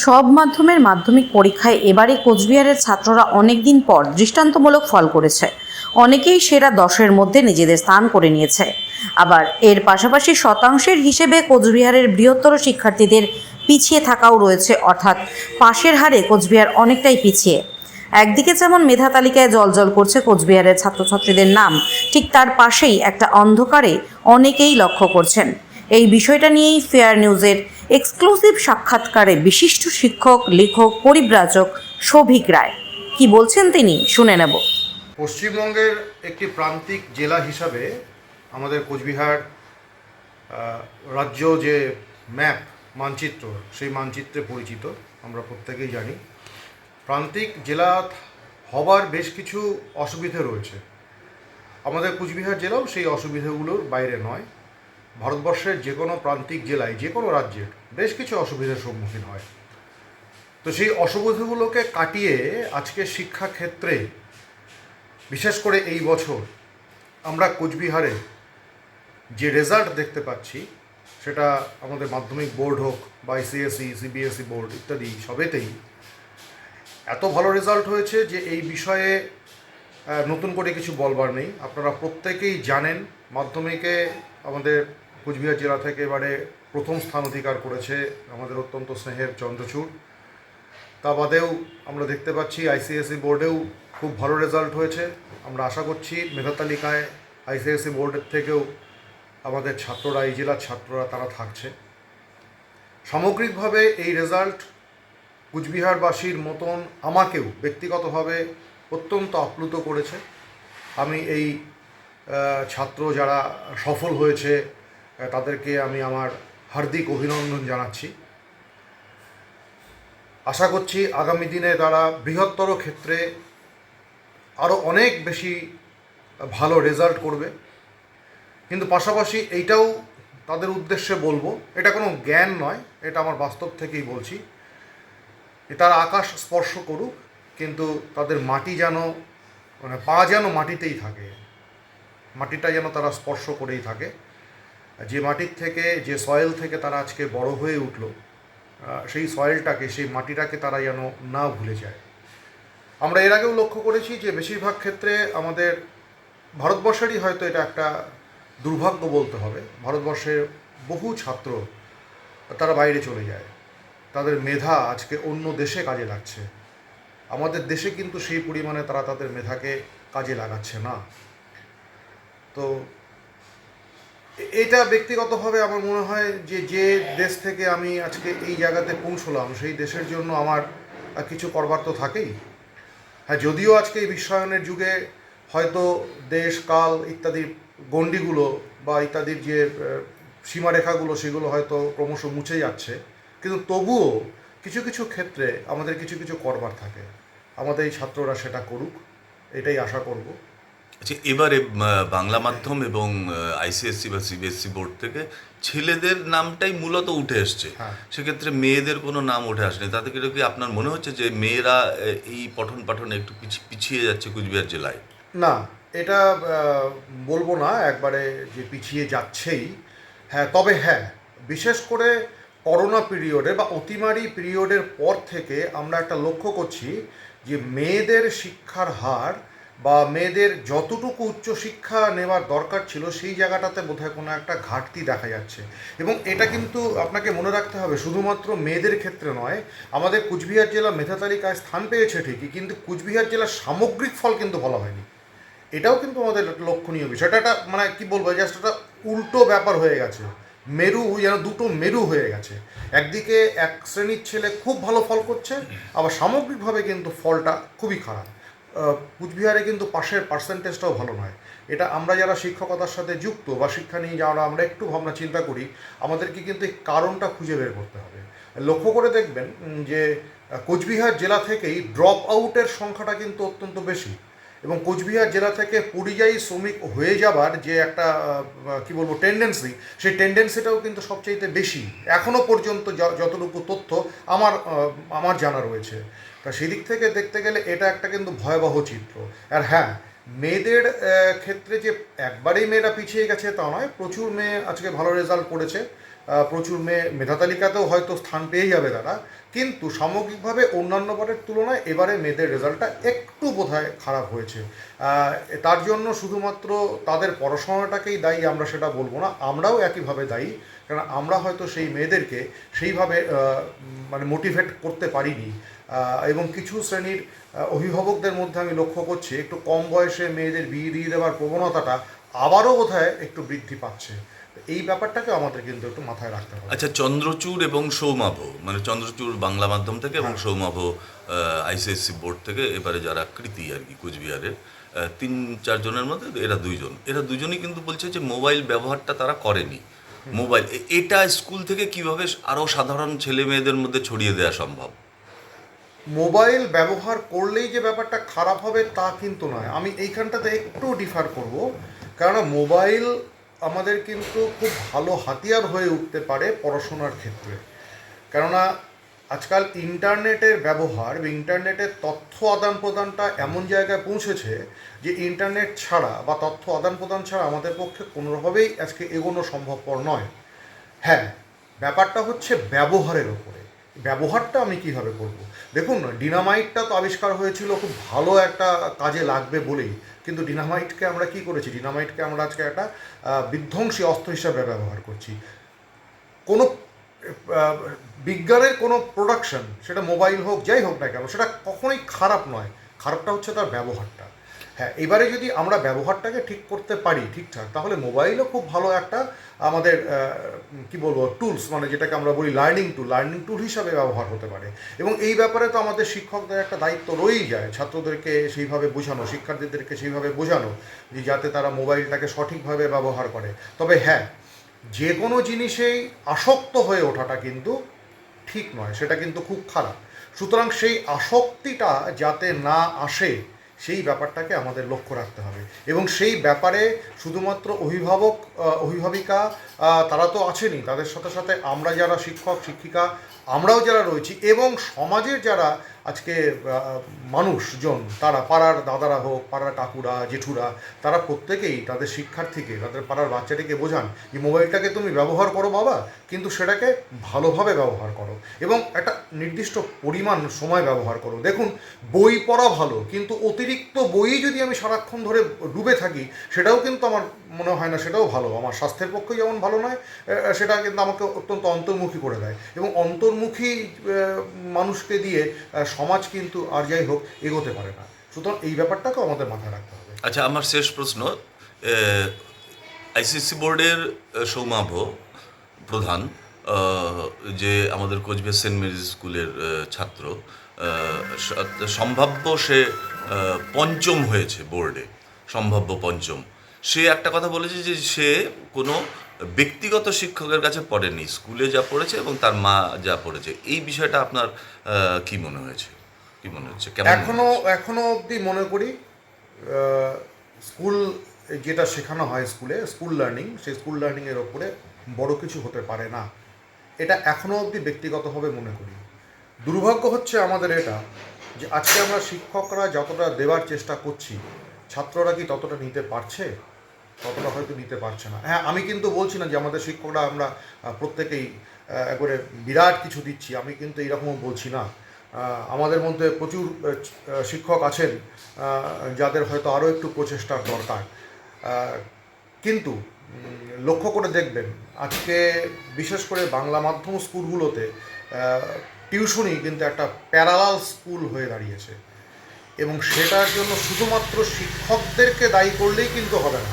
সব মাধ্যমের মাধ্যমিক পরীক্ষায় এবারে কোচবিহারের ছাত্ররা অনেক দিন পর দৃষ্টান্তমূলক ফল করেছে। অনেকেই সেরা দশের মধ্যে নিজেদের স্থান করে নিয়েছে। আবার এর পাশাপাশি শতাংশের হিসেবে কোচবিহারের বৃহত্তর শিক্ষার্থীদের পিছিয়ে থাকাও রয়েছে, অর্থাৎ পাশের হারে কোচবিহার অনেকটাই পিছিয়ে। একদিকে যেমন মেধা তালিকায় জলজল করছে কোচবিহারের ছাত্রছাত্রীদের নাম, ঠিক তার পাশেই একটা অন্ধকারে অনেকেই লক্ষ্য করছেন। এই বিষয়টা নিয়েই ফেয়ার নিউজের এক্সক্লুসিভ সাক্ষাৎকারে বিশিষ্ট শিক্ষক, লেখক, পরিব্রাজক সৌভিক রায়। কি বলছেন তিনি? শুনে নেব। পশ্চিমবঙ্গের একটি প্রান্তিক জেলা হিসাবে আমাদের কোচবিহার রাজ্য যে ম্যাপ, মানচিত্র, সেই মানচিত্রে পরিচিত, আমরা প্রত্যেকেই জানি। প্রান্তিক জেলা হবার বেশ কিছু অসুবিধে রয়েছে। আমাদের কোচবিহার জেলাও সেই অসুবিধাগুলোর বাইরে নয়। ভারতবর্ষের যে কোনো প্রান্তিক জেলায় যে কোনো রাজ্যের বেশ কিছু অসুবিধার সম্মুখীন হয়। তো সেই অসুবিধাগুলোকে কাটিয়ে আজকে শিক্ষাক্ষেত্রে, বিশেষ করে এই বছর, আমরা কোচবিহারে যে রেজাল্ট দেখতে পাচ্ছি, সেটা আমাদের মাধ্যমিক বোর্ড হোক বা আইসিএসসি সিবিএসই বোর্ড ইত্যাদি সবেতেই, এত ভালো রেজাল্ট হয়েছে যে এই বিষয়ে নতুন করে কিছু বলবার নেই। আপনারা প্রত্যেকেই জানেন, মাধ্যমিকে আমাদের কোচবিহার জেলা থেকে এবারে প্রথম স্থান অধিকার করেছে আমাদের অত্যন্ত স্নেহের চন্দ্রচূড়। তা বাদেও আমরা দেখতে পাচ্ছি আইসিএসসি বোর্ডেও খুব ভালো রেজাল্ট হয়েছে। আমরা আশা করছি মেধা তালিকায় আইসিএসসি বোর্ডের থেকেও আমাদের ছাত্ররা, এই জেলার ছাত্ররা তারা থাকছে। সামগ্রিকভাবে এই রেজাল্ট কুচবিহারবাসীর মতন আমাকেও ব্যক্তিগতভাবে অত্যন্ত আপ্লুত করেছে। আমি এই ছাত্র যারা সফল হয়েছে তাদেরকে আমি আমার হার্দিক অভিনন্দন জানাচ্ছি। আশা করছি আগামী দিনে তারা বৃহত্তর ক্ষেত্রে আরও অনেক বেশি ভালো রেজাল্ট করবে। কিন্তু পাশাপাশি এইটাও তাদের উদ্দেশ্যে বলব, এটা কোনো জ্ঞান নয়, এটা আমার বাস্তব থেকেই বলছি। তারা আকাশ স্পর্শ করুক, কিন্তু তাদের মাটি যেন মানে পা যেন মাটিতেই থাকে, মাটিটা যেন তারা স্পর্শ করেই থাকে। যে মাটির থেকে, যে সয়েল থেকে তারা আজকে বড় হয়ে উঠল সেই সয়েলটাকে সেই মাটিটাকে তারা যেন না ভুলে যায়। আমরা এর আগেও লক্ষ্য করেছি যে বেশিরভাগ ক্ষেত্রে আমাদের ভারতবর্ষেরই হয়তো এটা একটা দুর্ভাগ্য বলতে হবে। ভারতবর্ষের বহু ছাত্র তারা বাইরে চলে যায়। তাদের মেধা আজকে অন্য দেশে কাজে লাগছে। আমাদের দেশে কিন্তু সেই পরিমাণে তারা তাদের মেধাকে কাজে লাগাচ্ছে না। তো এটা ব্যক্তিগতভাবে আমার মনে হয় যে যে দেশ থেকে আমি আজকে এই জায়গাতে পৌঁছলাম, সেই দেশের জন্য আমার কিছু করবার তো থাকেই। হ্যাঁ যদিও আজকে এই বিশ্বায়নের যুগে হয়তো দেশ, কাল ইত্যাদির গণ্ডিগুলো বা ইত্যাদির যে সীমারেখাগুলো, সেগুলো হয়তো ক্রমশ মুছে যাচ্ছে। কিন্তু তবুও কিছু কিছু ক্ষেত্রে আমাদের কিছু কিছু করবার থাকে। আমাদের এই ছাত্ররা সেটা করুক, এটাই আশা করব। আচ্ছা এবারে বাংলা মাধ্যম এবং আইসিএসসি বা সিবিএসসি বোর্ড থেকে ছেলেদের নামটাই মূলত উঠে এসছে। হ্যাঁ। সেক্ষেত্রে মেয়েদের কোনো নাম উঠে আসেনি। তাতে কি কি আপনার মনে হচ্ছে যে মেয়েরা এই পঠন পাঠনে একটু পিছি- পিছিয়ে যাচ্ছে কুচবিহার জেলায়? না এটা বলব না একবারে যে পিছিয়ে যাচ্ছেই। হ্যাঁ তবে হ্যাঁ বিশেষ করে করোনা পিরিয়ডে বা অতিমারি পিরিয়ডের পর থেকে আমরা একটা লক্ষ্য করছি যে মেয়েদের শিক্ষার হার বা মেয়েদের যতটুকু উচ্চশিক্ষা নেওয়ার দরকার ছিল, সেই জায়গাটাতে বোধহয় কোনো একটা ঘাটতি দেখা যাচ্ছে। এবং এটা কিন্তু আপনাকে মনে রাখতে হবে, শুধুমাত্র মেয়েদের ক্ষেত্রে নয়, আমাদের কুচবিহার জেলা মেধা তালিকায় স্থান পেয়েছে ঠিকই, কিন্তু কুচবিহার জেলার সামগ্রিক ফল কিন্তু বলা হয়নি। এটাও কিন্তু আমাদের লক্ষণীয় বিষয়। এটা একটা মানে কী বলব জাস্ট একটা উল্টো ব্যাপার হয়ে গেছে। মেরু, যেন দুটো মেরু হয়ে গেছে। একদিকে এক শ্রেণির ছেলে খুব ভালো ফল করছে, আবার সামগ্রিকভাবে কিন্তু ফলটা খুবই খারাপ। কুচবিহারে কিন্তু পাশের পার্সেন্টেজটাও ভালো নয়। এটা আমরা যারা শিক্ষকতার সাথে যুক্ত বা শিক্ষা নিয়ে যারা আমরা একটু ভাবনা চিন্তা করি, আমাদেরকে কিন্তু এই কারণটা খুঁজে বের করতে হবে। লক্ষ্য করে দেখবেন যে কোচবিহার জেলা থেকেই ড্রপ আউটের সংখ্যাটা কিন্তু অত্যন্ত বেশি এবং কোচবিহার জেলা থেকে পরিযায়ী শ্রমিক হয়ে যাবার যে একটা কি বলব টেন্ডেন্সি সেই টেন্ডেন্সিটাও কিন্তু সবচাইতে বেশি। এখনও পর্যন্ত যতটুকু তথ্য আমার আমার জানা রয়েছে। তা সেদিক থেকে দেখতে গেলে এটা একটা কিন্তু ভয়াবহ চিত্র। আর হ্যাঁ মেয়েদের ক্ষেত্রে যে একবারেই মেয়েরা পিছিয়ে গেছে তা নয়, প্রচুর মেয়ে আজকে ভালো রেজাল্ট করেছে। প্রচুর মেয়ে মেধা তালিকাতেও হয়তো স্থান পেয়ে যাবে তারা। কিন্তু সামগ্রিকভাবে অন্যান্য বারের তুলনায় এবারে মেয়েদের রেজাল্টটা একটু বোধহয় খারাপ হয়েছে। তার জন্য শুধুমাত্র তাদের পড়াশোনাটাকেই দায়ী আমরা সেটা বলব না, আমরাও একইভাবে দায়ী। কারণ আমরা হয়তো সেই মেয়েদেরকে সেইভাবে মানে মোটিভেট করতে পারিনি। এবং কিছু শ্রেণির অভিভাবকদের মধ্যে আমি লক্ষ্য করছি একটু কম বয়সে মেয়েদের বিয়ে দিয়ে দেওয়ার প্রবণতাটা আবারও বোধহয় একটু বৃদ্ধি পাচ্ছে। এই ব্যাপারটাকে আমাদের কিন্তু একটু মাথায় রাখতে হবে। আচ্ছা চন্দ্রচূড় এবং সৌমাভ মানে চন্দ্রচূড় বাংলা মাধ্যম থেকে এবং সৌমাভ আইসিএসসি বোর্ড থেকে এবারে যারা কৃতি আর কি কোচবিহারের তিন চারজনের মধ্যে এরা দুইজন। এরা দুজনই কিন্তু বলছে যে মোবাইল ব্যবহারটা তারা করেনি। মোবাইল। এটা স্কুল থেকে কীভাবে আরও সাধারণ ছেলে মেয়েদের মধ্যে ছড়িয়ে দেওয়া সম্ভব? মোবাইল ব্যবহার করলেই যে ব্যাপারটা খারাপ হবে তা কিন্তু নয়। আমি এইখানটাতে একটু ডিফার করব। কারণ মোবাইল আমাদের কিন্তু খুব ভালো হাতিয়ার হয়ে উঠতে পারে পড়াশোনার ক্ষেত্রে। কেননা আজকাল ইন্টারনেটের ব্যবহার বা ইন্টারনেটের তথ্য আদান প্রদানটা এমন জায়গায় পৌঁছেছে যে ইন্টারনেট ছাড়া বা তথ্য আদান প্রদান ছাড়া আমাদের পক্ষে কোনোভাবেই আজকে এগোনো সম্ভবপর নয়। হ্যাঁ ব্যাপারটা হচ্ছে ব্যবহারের ওপরে। ব্যবহারটা আমি কীভাবে করব? দেখুন, ডিনামাইটটা তো আবিষ্কার হয়েছিল, খুব ভালো একটা কাজে লাগবে বলেই। কিন্তু ডিনামাইটকে আমরা কি করেছি? ডিনামাইটকে আমরা আজকে একটা বিধ্বংসী অস্ত্র হিসাবে ব্যবহার করছি। কোনো বিজ্ঞানের কোনো প্রোডাকশন সেটা মোবাইল হোক, যাই হোক না কেন, সেটা কখনোই খারাপ নয়। খারাপটা হচ্ছে তার ব্যবহারটা। হ্যাঁ এবারে যদি আমরা ব্যবহারটাকে ঠিক করতে পারি ঠিকঠাক, তাহলে মোবাইলও খুব ভালো একটা আমাদের কি বলব টুলস মানে যেটাকে আমরা বলি লার্নিং টুল লার্নিং টুল হিসাবে ব্যবহার হতে পারে। এবং এই ব্যাপারে তো আমাদের শিক্ষকদের একটা দায়িত্ব রয়েই যায়, ছাত্রদেরকে সেইভাবে বোঝানো, শিক্ষার্থীদেরকে সেইভাবে বোঝানো, যে যাতে তারা মোবাইলটাকে সঠিকভাবে ব্যবহার করে। তবে হ্যাঁ যে কোনো জিনিসেই আসক্ত হয়ে ওঠাটা কিন্তু ঠিক নয়, সেটা কিন্তু খুব খারাপ। সুতরাং সেই আসক্তিটা যাতে না আসে, সেই ব্যাপারটাকে আমাদের লক্ষ্য রাখতে হবে। এবং সেই ব্যাপারে শুধুমাত্র অভিভাবক অভিভাবিকা তারা তো আছেনই। তাদের সাথে সাথে আমরা যারা শিক্ষক, শিক্ষিকা, আমরাও যারা রয়েছি এবং সমাজের যারা আজকে মানুষজন, তারা পাড়ার দাদারা হোক, পাড়ার কাকুরা, জেঠুরা, তারা প্রত্যেকেই তাদের শিক্ষার্থীকে, তাদের পাড়ার বাচ্চাটিকে বোঝান যে মোবাইলটাকে তুমি ব্যবহার করো বাবা, কিন্তু সেটাকে ভালোভাবে ব্যবহার করো এবং একটা নির্দিষ্ট পরিমাণ সময় ব্যবহার করো। দেখুন, বই পড়া ভালো, কিন্তু অতিরিক্ত বই যদি আমি সারাক্ষণ ধরে ডুবে থাকি, সেটাও কিন্তু আমার মনে হয় না, সেটাও ভালো। আমার স্বাস্থ্যের পক্ষে যেমন ভালো নয় সেটা কিন্তু আমাকে অত্যন্ত অন্তর্মুখী করে দেয় এবং অন্তর্মুখী মানুষকে দিয়ে সমাজ কিন্তু আর যাই হোক এগোতে পারে না। সুতরাং এই ব্যাপারটাকেও আমাদের মাথায় রাখতে হবে। আচ্ছা আমার শেষ প্রশ্ন আইসিসি বোর্ডের সৌমাভ প্রধান যে আমাদের কোচবিহার সেন্ট মেরিজ স্কুলের ছাত্র সম্ভাব্য সে পঞ্চম হয়েছে বোর্ডে, সম্ভাব্য পঞ্চম। সে একটা কথা বলেছে যে সে কোনো ব্যক্তিগত শিক্ষকের কাছে পড়েনি স্কুলে যা পড়েছে এবং তার মা যা পড়েছে। এই বিষয়টা আপনার কি মনে হয়েছে? কি মনে হচ্ছে? এখনও এখনও অবধি মনে করি স্কুল যেটা শেখানো হয় স্কুলে স্কুল লার্নিং সেই স্কুল লার্নিংয়ের ওপরে বড় কিছু হতে পারে না। এটা এখনও অবধি ব্যক্তিগতভাবে মনে করি। দুর্ভাগ্য হচ্ছে আমাদের এটা যে আজকে আমরা শিক্ষকরা যতটা দেওয়ার চেষ্টা করছি ছাত্ররা কি ততটা নিতে পারছে? ততটা হয়তো নিতে পারছে না। হ্যাঁ আমি কিন্তু বলছি না যে আমাদের শিক্ষকরা আমরা প্রত্যেকেই একবারে বিরাট কিছু দিচ্ছি। আমি কিন্তু এরকমও বলছি না। আমাদের মধ্যে প্রচুর শিক্ষক আছেন যাদের হয়তো আরও একটু প্রচেষ্টার দরকার। কিন্তু লক্ষ্য করে দেখবেন, আজকে বিশেষ করে বাংলা মাধ্যম স্কুলগুলোতে টিউশনই কিন্তু একটা প্যারালাল স্কুল হয়ে দাঁড়িয়েছে। এবং সেটার জন্য শুধুমাত্র শিক্ষকদেরকে দায়ী করলেই কিন্তু হবে না।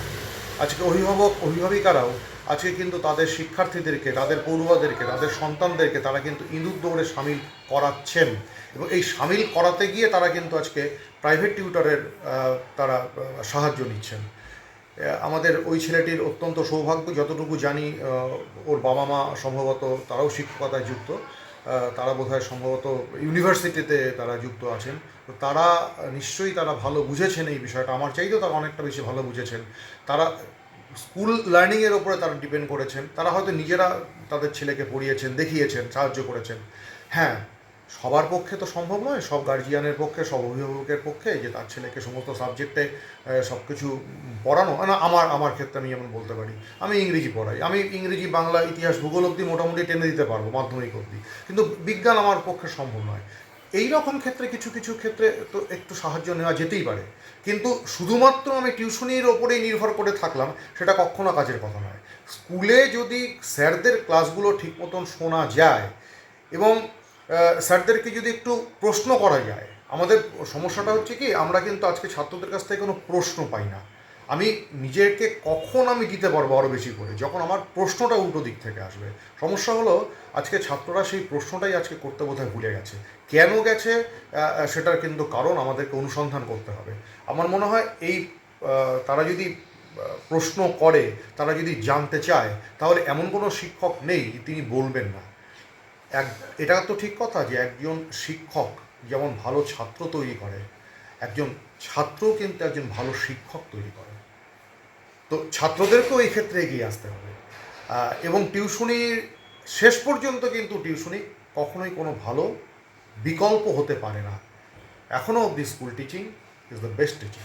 আজকে অভিভাবক, অভিভাবিকারাও আজকে কিন্তু তাদের শিক্ষার্থীদেরকে, তাদের পড়ুয়াদেরকে, তাদের সন্তানদেরকে তারা কিন্তু ইঁদুর দৌড়ে সামিল করাচ্ছেন। এবং এই সামিল করাতে গিয়ে তারা কিন্তু আজকে প্রাইভেট টিউটারের তারা সাহায্য নিচ্ছেন। আমাদের ওই ছেলেটির অত্যন্ত সৌভাগ্য, যতটুকু জানি ওর বাবা মা সম্ভবত তারাও শিক্ষকতায় যুক্ত। তারা বোধহয় সম্ভবত ইউনিভার্সিটিতে তারা যুক্ত আছেন। তো তারা নিশ্চয়ই তারা ভালো বুঝেছেন এই বিষয়টা। আমার চাইতেও তারা অনেকটা বেশি ভালো বুঝেছেন। তারা স্কুল লার্নিংয়ের ওপরে তারা ডিপেন্ড করেছেন। তারা হয়তো নিজেরা তাদের ছেলেকে পড়িয়েছেন, দেখিয়েছেন, সাহায্য করেছেন। হ্যাঁ সবার পক্ষে তো সম্ভব নয়, সব গার্জিয়ানের পক্ষে, সব অভিভাবকের পক্ষে যে তার ছেলেকে সমস্ত সাবজেক্টে সব কিছু পড়ানো, না আমার আমার ক্ষেত্রে আমি যেমন বলতে পারি। আমি ইংরেজি পড়াই, আমি ইংরেজি, বাংলা, ইতিহাস, ভূগোল অবধি মোটামুটি টেনে দিতে পারব, মাধ্যমিক অবধি। কিন্তু বিজ্ঞান আমার পক্ষে সম্ভব নয়। এই রকম ক্ষেত্রে, কিছু কিছু ক্ষেত্রে তো একটু সাহায্য নেওয়া যেতেই পারে। কিন্তু শুধুমাত্র আমি টিউশনির ওপরেই নির্ভর করে থাকলাম, সেটা কখনো কাজের কথা নয়। স্কুলে যদি স্যারদের ক্লাসগুলো ঠিক মতন শোনা যায়, এবং স্যারদেরকে যদি একটু প্রশ্ন করা যায়, আমাদের সমস্যাটা হচ্ছে কি, আমরা কিন্তু আজকে ছাত্রদের কাছ থেকে কোনো প্রশ্ন পাই না। আমি নিজেকে কখন আমি দিতে পারব আরও বেশি করে, যখন আমার প্রশ্নটা উল্টো দিক থেকে আসবে। সমস্যা হলো, আজকে ছাত্ররা সেই প্রশ্নটাই আজকে করতে বোধহয় ভুলে গেছে। কেন গেছে? সেটার কিন্তু কারণ আমাদেরকে অনুসন্ধান করতে হবে। আমার মনে হয় এই তারা যদি প্রশ্ন করে, তারা যদি জানতে চায়, তাহলে এমন কোনো শিক্ষক নেই, তিনি বলবেন না। এক, এটা তো ঠিক কথা যে একজন শিক্ষক যেমন ভালো ছাত্র তৈরি করে, একজন ছাত্র কিন্তু একজন ভালো শিক্ষক তৈরি করে। তো ছাত্রদেরকেও এই ক্ষেত্রে এগিয়ে আসতে হবে। এবং টিউশনির শেষ পর্যন্ত কিন্তু টিউশনি কখনোই কোনো ভালো বিকল্প হতে পারে না। এখনও অবধি school teaching is the best teaching